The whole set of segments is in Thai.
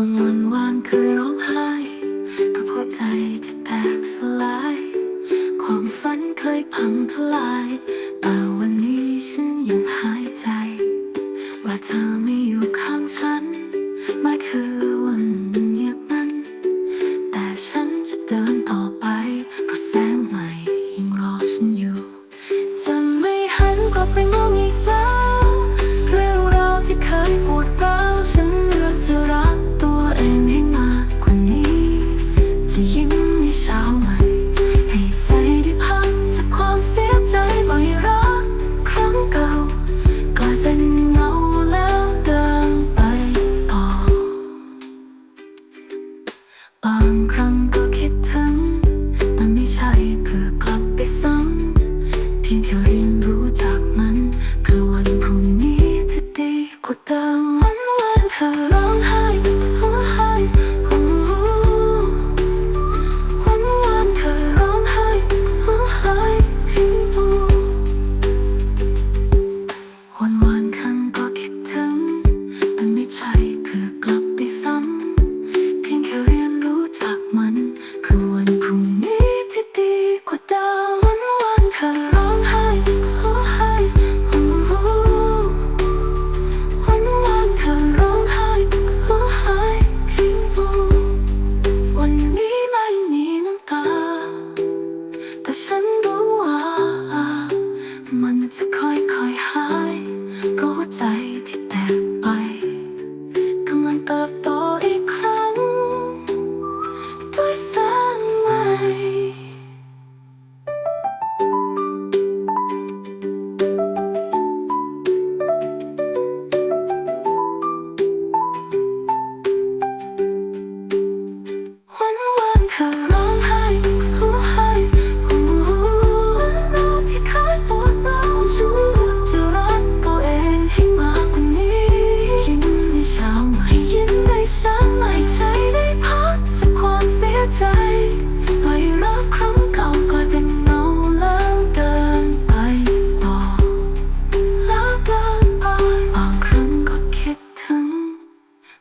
วันวันวานเคยร้องไห้ก็พอใจจะแตกสลาย ความฝันเคยพังทลาย แต่วันนี้ฉันยังหายใจ ว่าเธอไม่อยู่ข้างฉันไม่คือวันเงียบนั้น แต่ฉันจะเดิน บางครั้งก็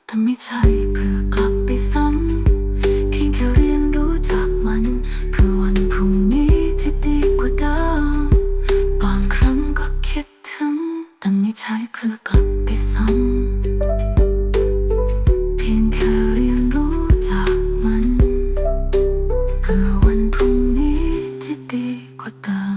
แต่ไม่ใช่เพื่อกลับไปซ้ำเพียงแค่เรียนรู้จากมัน เพื่อวันพรุ่งนี้ที่ดีกว่าเดิมบางครั้งก็คิดถึง แต่ไม่ใช่เพื่อกลับไปซ้ำเพียงแค่เรียนรู้จากมัน เพื่อวันพรุ่งนี้ที่ดีกว่าเดิม